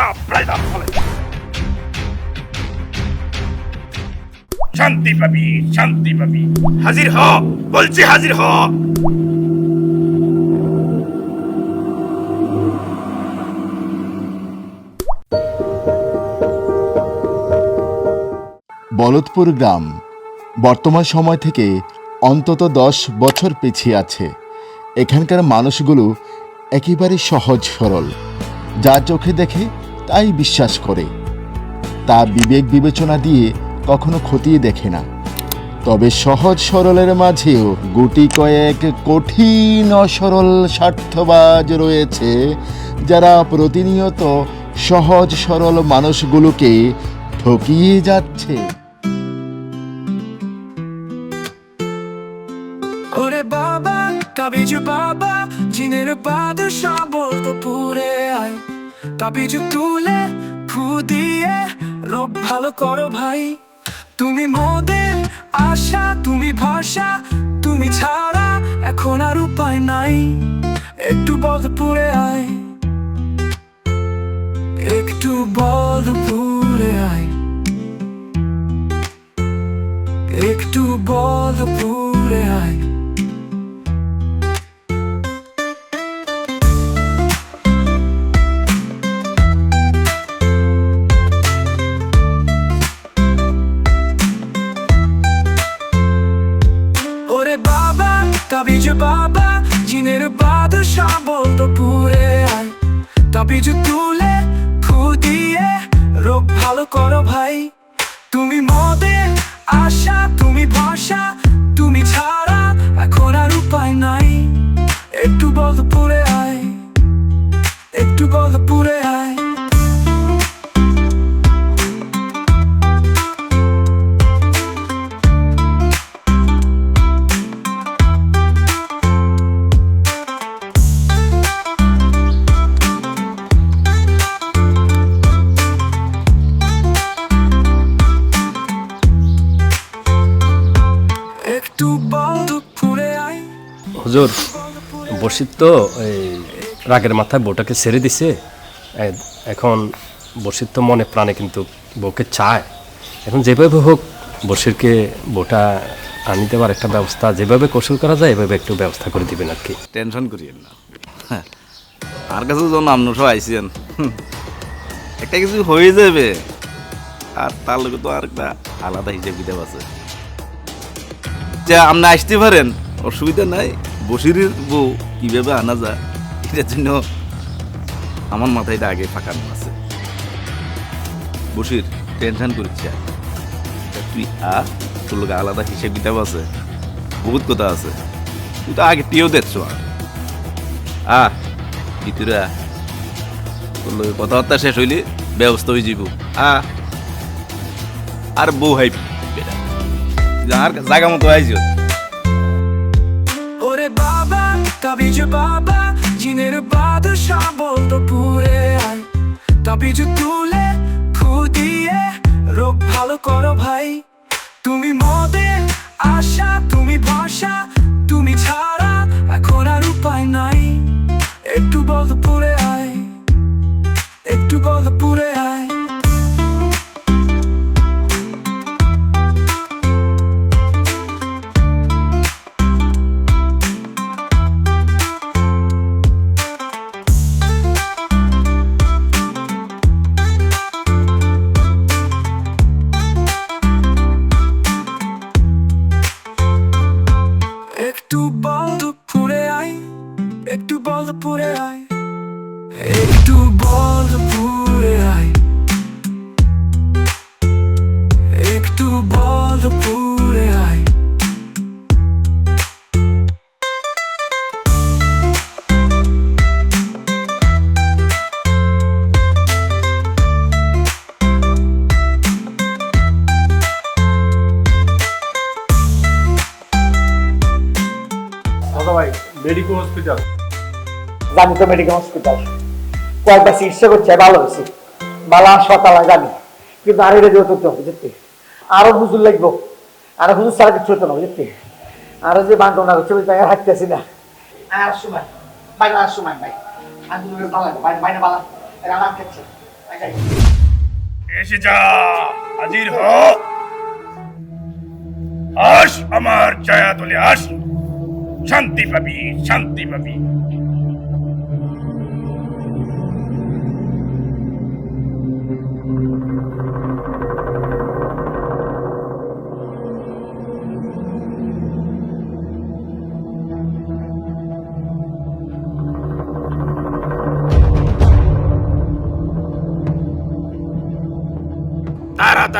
থাপড়াই দাও ফলে শান্তি পাবি শান্তি পাবি। হাজির হ, বলছি হাজির হ। বলদপুর গ্রাম বর্তমান সময় থেকে অন্তত দশ বছর পিছিয়ে আছে। এখানকার মানুষগুলো একেবারে সহজ সরল। যা চোখে দেখে তাই বিশ্বাস করে। তা বিবেক বিবেচনা দিয়ে কখনো খতিয়ে দেখে না। তবে সহজ সরলের মাঝেও গুটি কয়েক কঠিন অসরল স্বার্থবাজ রয়েছে, যারা প্রতিনিয়ত সহজ সরল মানুষগুলোকে ঠকিয়ে যাচ্ছে। ওরে বাবা তাবিজু বাবা, জিনের বাদশা বলতো পুরে আয়। তাবিজু তুলে ফু দিয়ে ভালো করো ভাই। তুমি মোদের আশা, তুমি ভাষা তুমি ছাড়া এখন আর উপায় নাই। একটু বদপুরে আয়। একটু বদপুরে আয়। একটু বদপুরে আয়। বসিত তো এই রাগের মাথায় বউটাকে ছেড়ে দিছে। এখন বসির তো মনে প্রাণে কিন্তু বউকে চায়। এখন যেভাবে হোক বসিরকে বউটা আনিতে পার একটা ব্যবস্থা যেভাবে কৌশল করা যায় এভাবে একটু ব্যবস্থা করে দিবেন আর কি। টেনশন করিয়েন না। হ্যাঁ, আর কাছে যখন আপনি সব আইসিয়েন হুম, একটা কিছু হয়ে যাবে। আর তার লগে তো আর একটা আলাদা হিসেব কিতাব আছে। যে আপনি আসতে পারেন অসুবিধা নাই। বসিরের বউ কীভাবে আনা যায়, এটার জন্য আমার মাথায় এটা আগে ফাঁকানো আছে। বসির টেনশন করছে তুই আ, তোর লোক আলাদা হিসেব কিতাব আছে, বহুত কথা আছে। তুই তো আগে টিও দেখছ। আ, ভিতরে। তোর লগে কথাবার্তা শেষ হইলে ব্যবস্থা হয়ে যাব আ। আর বউ হাই আর জায়গা মতো আইছো ওরে বাবা, তাবিজু বাবা, জিনের বাদশা বলতো পুরে আয়। তাবিজু তুলে ফু দিয়ে রোগ ভালো করো ভাই। তুমি মদের আশা, তুমি ভাষা, তুমি ছাড়া এখন আর উপায় নাই। একটু বল পুরে আয়, একটু বল পুরে আয়। পুরে আয়। একটু বল পুরে আয়। একটু বল পুরে আয়। দাদা ভাই মেডিকেল হসপিটাল জানি তো মেডিকেল হসপিটাল কয়েকবার চিকিৎসা করছে ভালো হয়েছে। ভালো হাসপাতাল জানি কিন্তু আর এটা দিয়ে তো বুঝতে আরও হুজুর লাগবো। আরও হুজুর ছাড়া কিছু হতো না বুঝতে আরও যে বান্ধবনা করছে বুঝতে আর হাঁটতেছি না। আর সময় বাইরে আর সময় ভাই এসে যা হাজির হ। আস আমার ছায়া তলে আস। শান্তি পাবি শান্তি পাবি।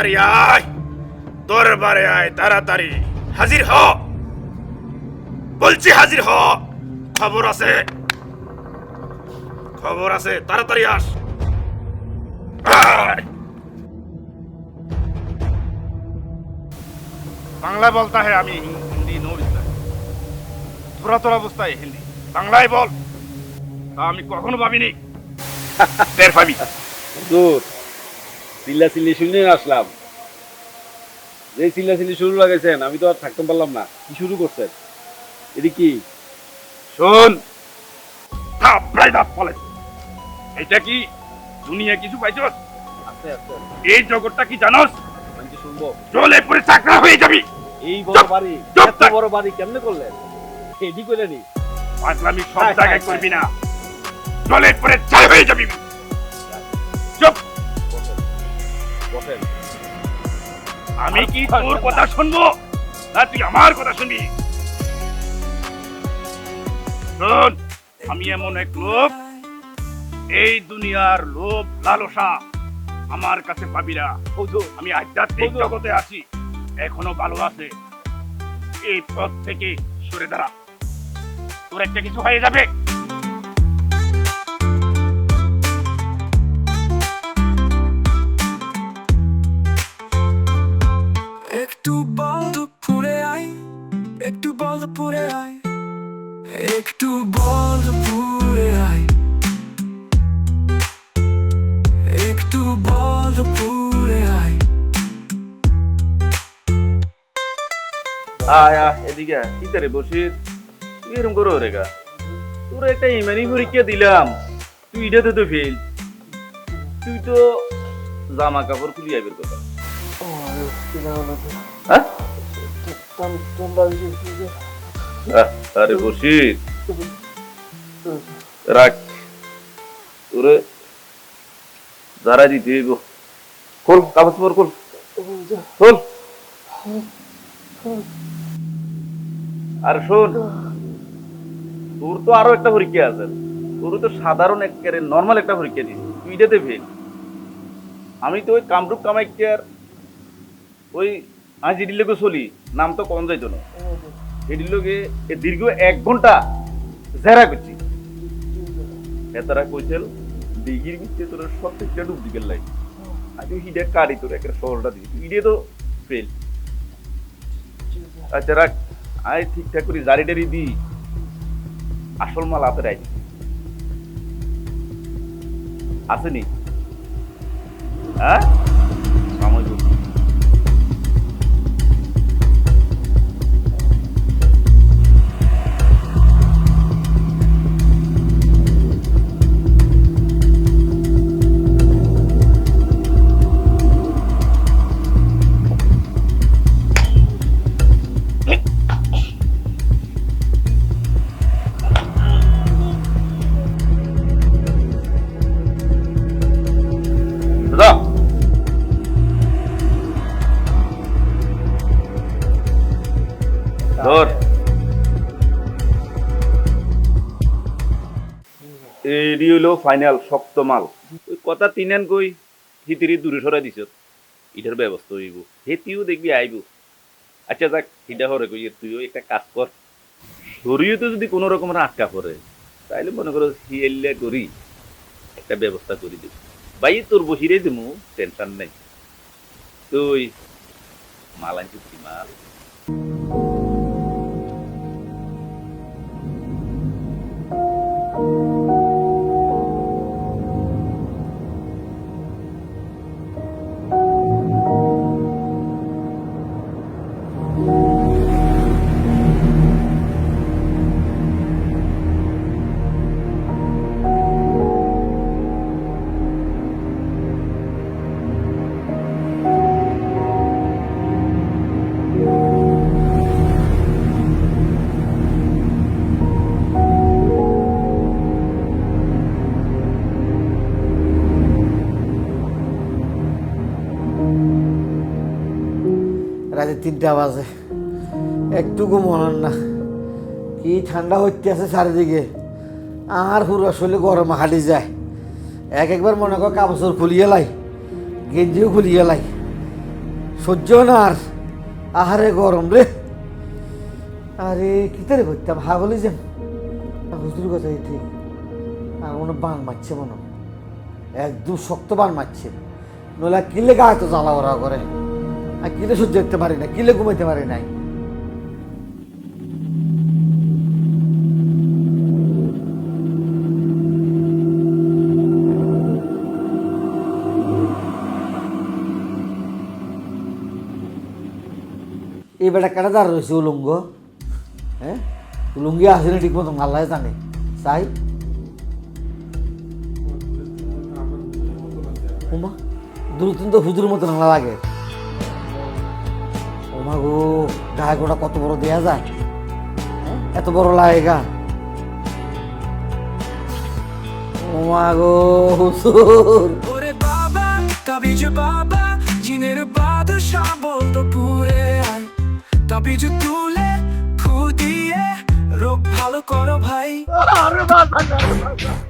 তাড়াতাড়ি আয়। দরবারে আয় তাড়াতাড়ি। হাজির হ। বলছি হাজির হ। খবর আছে। খবর আছে তাড়াতাড়ি আস। বাংলা বলতা है আমি হিন্দি নো বুঝতা থোড়া বুঝতা হিন্দি। বাংলায় বল। তা আমি কখনো ভাবিনি। টের পাবি। দূর। চিল্লা চিল্লি শুনে আসলাম। যে চিল্লা চিল্লি শুরু লাগাইছেন আমি তো আর থাকতে পারলাম না। কি শুরু করছেন? এটি কি? শোন! এটা কি দুনিয়া কিছু পাইছস এই জগৎটা কি জানোস? শুনব? পরে চাকরা হয়ে যাবি। এই বড় বাড়ি এত বড় বাড়ি কেমনে করলেন? এডি কইলেনি পাগলামি সব হ্যাঁ, জায়গায় হ্যাঁ, করবি না। পরে ছাই হয়ে যাবি। চুপ। বসেন। আমি কি তোর কথা শুনব? না তুই আমার কথা শুনবি। শোন আমি এমন এক লোক। এই দুনিয়ার লোভ লালসা আমার কাছে পাবি না। আমি আধ্যাত্মিক জগতে আছি এখনও ভালো আছে। এই পথ থেকে সরে দাঁড়া। তোর একটা কিছু হয়ে যাবে। একটু বল পুরে আয়, একটু বল পুরে আয়, একটু বল পুরে আয়। একটু বল পুরে আয়। আয় আয়, এদিকে। কি করে তুই এরকম করো রে গা। তোর একটা ইমানি পরীক্ষা দিলাম। তুই এটাতে তো ফেল তুই তো জামা কাপড় খুলি আইবের কথা হ্যাঁ? আরে রাখ। তোরে দিতে খোল কাগজ পর খোল। খোল। আর শোন, তোর তো আরও একটা পরীক্ষা আছে। তোর তো সাধারণ একেবারে নর্মাল একটা পরীক্ষা দিস তুই এটাতে ফেল আমি তো ওই কামরূপ কামাখ্যার ওই আমি যেটির লোকে চলি, নাম তো কম যাইতো না। সেটির লোকে দীর্ঘ এক ঘণ্টা জেরা করছি। এতারা কইছিল দিঘির ভিতরে তোর সব থেকে ডুব দিকে লাই। আমি হিডে কারি তোর একটা শহরটা দিই তুই তো ফেল আচ্ছা রাখ। আয় ঠিকঠাক করে জারি টারি দি। আসল মাল হাতে রাই আসেনি হ্যাঁ? এডি হলো ফাইনাল শক্ত মাল। ওই কথা তিনেন কই হিতিরি দূরে সরাই দিছ। এটার ব্যবস্থা হইব হেতিও দেখবি আইব আচ্ছা যাক হিটা হরে কই তুইও একটা কাজ কর শরীয়তে যদি কোনো রকমের আটকা পড়ে তাইলে মনে করো হিয়েল্লা করি একটা ব্যবস্থা করে দিব ভাই তোর বসিরে দিমু টেনশন নাই। তুই মাল আনছিস মাল। তিনটা বাজে। একটুকু মনার না। কি ঠান্ডা হইতে আছে চারিদিকে। আর পুরো আসলে গরম হাঁটি যায়। এক একবার মনে কর কাপড় খুলিয়ে লাই, গেঞ্জিও খুলিয়ে লাই। সহ্য না আর। আহারে গরম রে। আরে কি তারে করতাম হাগলি যেন। হুজুর কথাই ঠিক আর মনে বান মারছে মনে। একদম শক্ত বান মারছে। নইলে কিলে গা এত জ্বালা ওরা করে। আর কিলে সহ্য করতে পারি না কিলে ঘুমাইতে পারি নাই। এই বেটা কেটে দাঁড় রয়েছে, উলঙ্গ? হ্যাঁ? উলঙ্গি আসেনি ঠিক মতো আল্লাহ জানে। তাই দূরত্ব তো হুজুর মতো লাগে। ওমা গো গায়ে গোটা কত বড় দেয়া যায়? হ্যাঁ? এত বড় লাগে গা ওমা গো হুজুর। ওরে বাবা তাবিজ বাবা জিনের বাদশাহ বলতো পুরে আয়। তাবিজ তুলে ফু দিয়ে রোগ ভালো করো ভাই। तेरे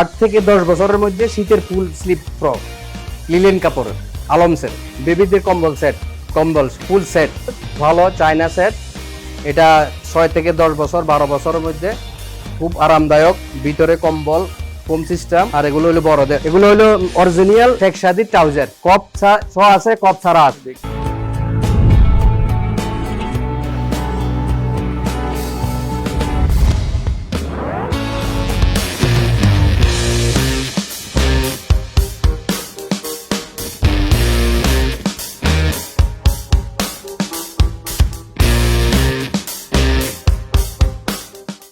আট থেকে দশ বছরের মধ্যে শীতের ফুল স্লিপ ফ্রক, লিলেন কাপড়, আলম সেট বেবিদের কম্বল সেট কম্বল ফুল সেট ভালো চায়না সেট এটা ছয় থেকে দশ বছর, বারো বছরের মধ্যে খুব আরামদায়ক, ভিতরে কম্বল হোম সিস্টেম আর এগুলো হলো বড়দের। এগুলো হলো অরিজিনাল টেকসাদি ট্রাউজার কপ ছ আছে কপ ছাড়া আছে।